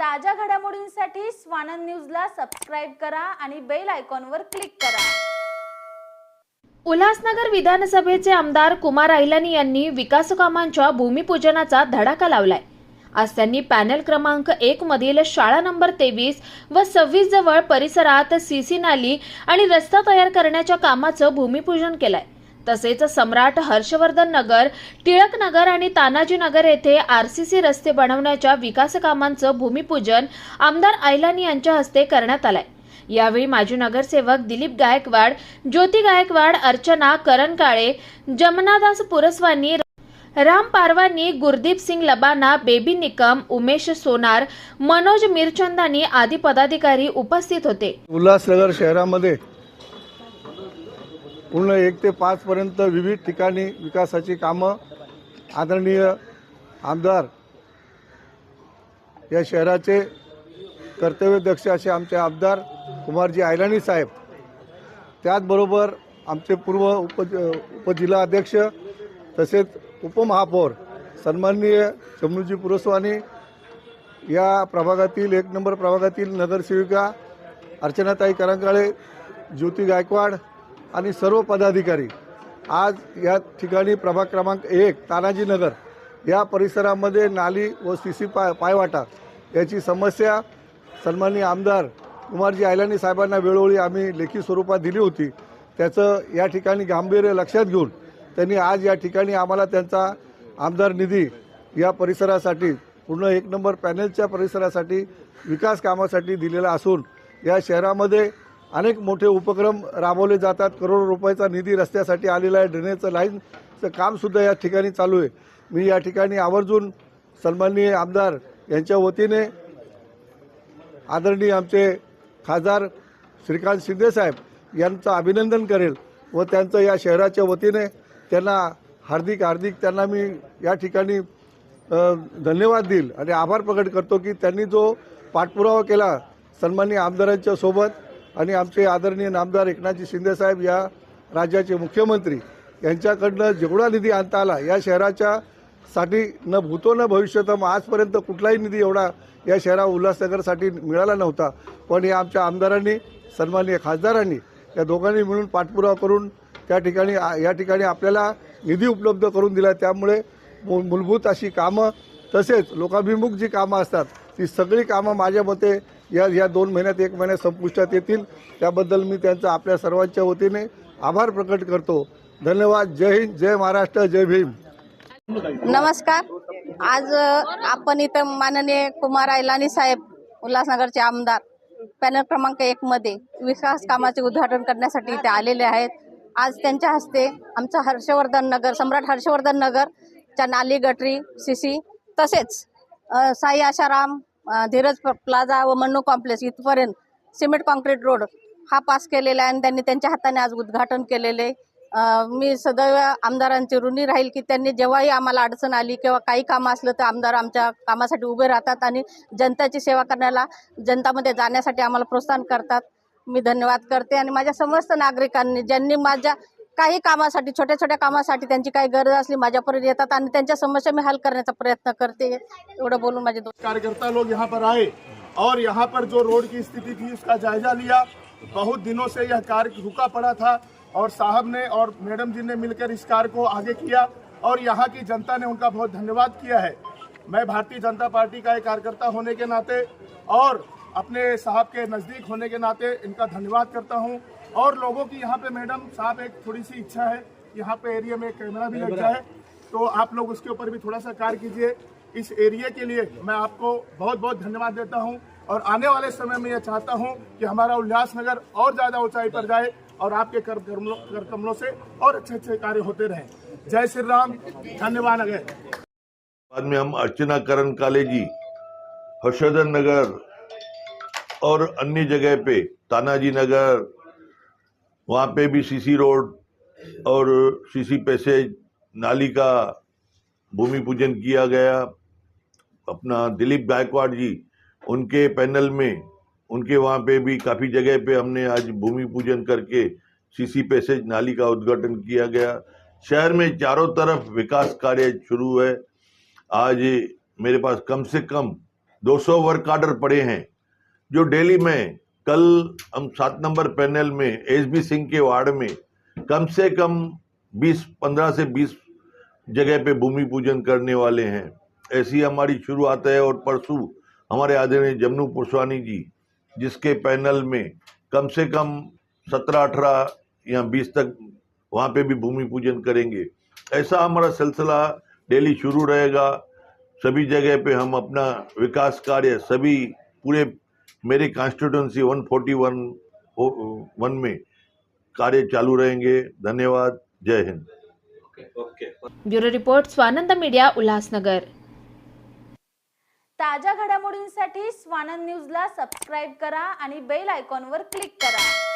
ताज्या घडामोडींसाठी स्वानंद न्यूजला सबस्क्राईब करा आणि बेल आयकॉनवर क्लिक करा. उल्हासनगर विधानसभेचे आमदार कुमार आयलानी यांनी विकासकामांच्या भूमिपूजनाचा धडाका लावलाय. आज त्यांनी पॅनल क्रमांक एक मधील शाळा नंबर तेवीस व सव्वीस जवळ परिसरात सीसी नाली आणि रस्ता तयार करण्याच्या कामाचं भूमिपूजन केलंय. तसेच सम्राट हर्षवर्धन नगर टिळक नगर आणि तानाजी नगर येथे आरसीसी रस्ते बनवण्याच्या विकास कामांचं भूमिपूजन आमदार आयलानी यांच्या हस्ते करण्यात आलंय. यावेळी माजी नगरसेवक दिलीप गायकवाड ज्योती गायकवाड अर्चना करण काळे जमनादास पुरस्वानी राम पारवानी गुरदीप सिंग लबाना बेबी निकम उमेश सोनार मनोज मिरचंदानी आदी पदाधिकारी उपस्थित होते. उल्हासनगर शहरामध्ये पूर्ण एक ते पाचपर्यंत विविध ठिकाणी विकासाची कामं आदरणीय आमदार या शहराचे कर्तव्यदक्ष असे आमचे आमदार कुमारजी आयलानी साहेब. त्याचबरोबर आमचे पूर्व उप उपजिल्हा अध्यक्ष तसेच उपमहापौर सन्माननीय चमनूजी पुरस्वानी या प्रभागातील एक नंबर प्रभागातील नगरसेविका अर्चनाताई करंकाळे ज्योती गायकवाड आणि सर्व पदाधिकारी. आज या ठिकाणी प्रभाग क्रमांक एक तानाजीनगर या परिसरामध्ये नाली व सी सी पाय पायवाटा याची समस्या सन्माननीय आमदार कुमारजी आयलानी साहेबांना वेळोवेळी आम्ही लेखी स्वरूपात दिली होती. त्याचं या ठिकाणी गांभीर्य लक्षात घेऊन त्यांनी आज या ठिकाणी आम्हाला त्यांचा आमदार निधी या परिसरासाठी पूर्ण एक नंबर पॅनेलच्या परिसरासाठी विकास कामासाठी दिलेला असून या शहरामध्ये अनेक मोठे उपक्रम राबवले जातात. करोडो रुपयाचा निधी रस्त्यासाठी आलेला आहे. ड्रेनेजचं लाईनचं कामसुद्धा या ठिकाणी चालू आहे. मी या ठिकाणी आवर्जून सन्माननीय आमदार यांच्या वतीने आदरणीय आमचे खासदार श्रीकांत शिंदेसाहेब यांचं अभिनंदन करेल व त्यांचं या शहराच्या वतीने त्यांना हार्दिक हार्दिक त्यांना मी या ठिकाणी धन्यवाद देईल आणि आभार प्रकट करतो की त्यांनी जो पाठपुरावा केला सन्माननीय आमदारांच्या सोबत आणि आमचे आदरणीय नामदार एकनाथजी शिंदेसाहेब या राज्याचे मुख्यमंत्री यांच्याकडनं जेवढा निधी आणता आला या शहराच्या साठी न भूतो न भविष्यतम आजपर्यंत कुठलाही निधी एवढा या शहरा उल्हासनगरसाठी मिळाला नव्हता. पण या आमच्या आमदारांनी सन्माननीय खासदारांनी या दोघांनी मिळून पाठपुरावा करून त्या ठिकाणी या ठिकाणी आपल्याला निधी उपलब्ध करून दिला. त्यामुळे मूलभूत अशी कामं तसेच लोकाभिमुख जी कामं असतात ती सगळी कामं माझ्या मते या या दोन महिन्यात एक महिन्यात संपुष्टात येतील. त्याबद्दल मी त्यांचा आपल्या सर्वांच्या वतीने आभार प्रकट करतो. धन्यवाद. जय हिंद जय महाराष्ट्र जय भीम. नमस्कार. आज आपण इथं माननीय कुमार ऐलानी साहेब उल्हासनगरचे आमदार पॅनल क्रमांक एक मध्ये विकास कामाचे उद्घाटन करण्यासाठी इथे आलेले आहेत. आज त्यांच्या हस्ते आमचं हर्षवर्धन नगर सम्राट हर्षवर्धन नगरच्या नाली गटरी सीसी तसेच साई आशाराम धीरज प्लाझा व मन्नू कॉम्प्लेक्स इथपर्यंत सिमेंट कॉन्क्रीट रोड हा पास केलेला आहे आणि त्यांनी त्यांच्या हाताने आज उद्घाटन केलेले मी सदैव आमदारांची ऋणी राहील की त्यांनी जेव्हाही आम्हाला अडचण आली किंवा काही कामं असलं तर आमदार आमच्या कामासाठी उभे राहतात आणि जनताची सेवा करण्याला जनतामध्ये जाण्यासाठी आम्हाला प्रोत्साहन करतात. मी धन्यवाद करते आणि माझ्या समस्त नागरिकांनी ज्यांनी माझ्या काही कामासाठी छोट्या छोट्या कामासाठी त्यांची काही गरज असली माझ्यापर्यंत येतात आणि त्यांच्या समस्या मी हल करण्याचा प्रयत्न करते. एवढं बोलून माझे दोन कार्यकर्ता लोग यहाँ पर आए और यहाँ पर जो रोड की स्थिति थी, उसका जायजा लिया। बहुत दिनों से यह कार्य रुका पड़ा था और साहब ने और मैडम जी ने मिलकर इस कार्य को आगे किया और यहाँ की जनता ने उनका बहुत धन्यवाद किया है। मैं भारतीय जनता पार्टी का एक कार्यकर्ता होने के नाते और अपने साहब के नज़दीक होने के नाते इनका धन्यवाद करता हूँ। और लोगों की यहाँ पे, मैडम साहब, एक थोड़ी सी इच्छा है। यहाँ पे एरिया में कैमरा भी लग जाए। तो आप लोग उसके ऊपर भी थोड़ा सा कार्य कीजिए। इस एरिया के लिए मैं आपको बहुत बहुत धन्यवाद देता हूँ। और आने वाले समय में यह चाहता हूँ कि हमारा उल्लासनगर और ज़्यादा ऊंचाई पर जाए और आपके कर कमलों से और अच्छे अच्छे कार्य होते रहें। जय श्री राम। धन्यवाद अगर बाद में हम अर्चना करण काले जी हर्षवर्धन नगर और अन्य जगह पे, तानाजी नगर वहाँ पे भी सीसी रोड और सीसी पैसेज, नाली का भूमि पूजन किया गया। अपना दिलीप गायकवाड़ जी, उनके पैनल में, उनके वहाँ पे भी काफ़ी जगह पे हमने आज भूमि पूजन करके सीसी पैसेज, नाली का उद्घाटन किया गया। शहर में चारों तरफ़ विकास कार्य शुरू है। आज मेरे पास कम से कम 200 वर्क आर्डर पड़े हैं, जो डेली में कल हम सात नंबर पैनल में एस बी सिंह के वार्ड में कम से कम 20 15 से 20 जगह पे भूमि पूजन करने वाले हैं। ऐसी हमारी शुरुआत है और परसों हमारे आदरणीय जमनू पुरस्वानी जी, जिसके पैनल में कम से कम 17 18 या 20 तक वहाँ पे भी भूमि पूजन करेंगे। ऐसा हमारा सिलसिला डेली शुरू रहेगा। सभी जगह पे हम अपना विकास कार्य, सभी पूरे मेरे कॉन्स्टिट्यूंसी 141 हो- वन में कार्य चालू रहेंगे। धन्यवाद। जय Hind. Bureau report Swanand media Ulhasnagar. ताज्या घडामोडींसाठी स्वानंद न्यूजला सबस्क्राईब करा आणि बेल आयकॉनवर क्लिक करा.